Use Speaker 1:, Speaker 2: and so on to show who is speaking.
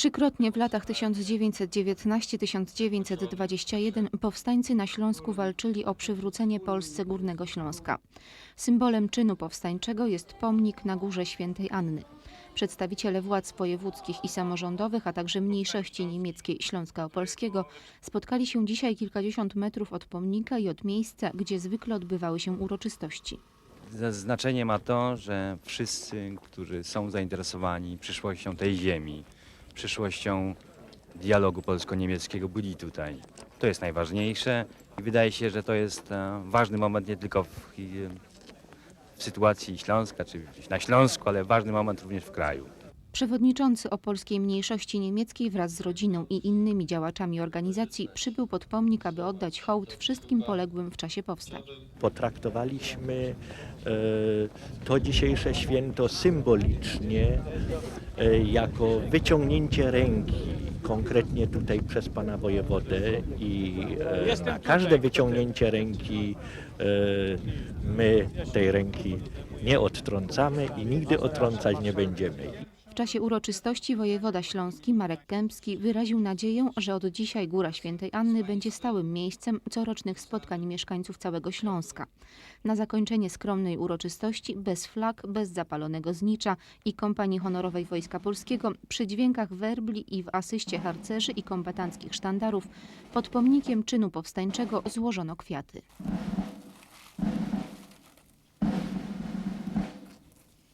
Speaker 1: Trzykrotnie w latach 1919-1921 powstańcy na Śląsku walczyli o przywrócenie Polsce Górnego Śląska. Symbolem czynu powstańczego jest pomnik na Górze Świętej Anny. Przedstawiciele władz wojewódzkich i samorządowych, a także mniejszości niemieckiej Śląska Opolskiego spotkali się dzisiaj kilkadziesiąt metrów od pomnika i od miejsca, gdzie zwykle odbywały się uroczystości.
Speaker 2: Znaczenie ma to, że wszyscy, którzy są zainteresowani przyszłością tej ziemi, przyszłością dialogu polsko-niemieckiego, byli tutaj. To jest najważniejsze i wydaje się, że to jest e, ważny moment nie tylko w, w sytuacji Śląska, czy na Śląsku, ale ważny moment również w kraju.
Speaker 1: Przewodniczący opolskiej mniejszości niemieckiej wraz z rodziną i innymi działaczami organizacji przybył pod pomnik, aby oddać hołd wszystkim poległym w czasie powstań.
Speaker 3: potraktowaliśmy e, to dzisiejsze święto symbolicznie e, jako wyciągnięcie ręki, konkretnie tutaj przez pana wojewodę i e, na każde wyciągnięcie ręki e, my tej ręki nie odtrącamy i nigdy odtrącać nie będziemy.
Speaker 1: W czasie uroczystości wojewoda śląski Marek Kępski wyraził nadzieję, że od dzisiaj Góra Świętej Anny będzie stałym miejscem corocznych spotkań mieszkańców całego Śląska. Na zakończenie skromnej uroczystości bez flag, bez zapalonego znicza i kompanii honorowej Wojska Polskiego przy dźwiękach werbli i w asyście harcerzy i kombatanckich sztandarów pod pomnikiem czynu powstańczego złożono kwiaty.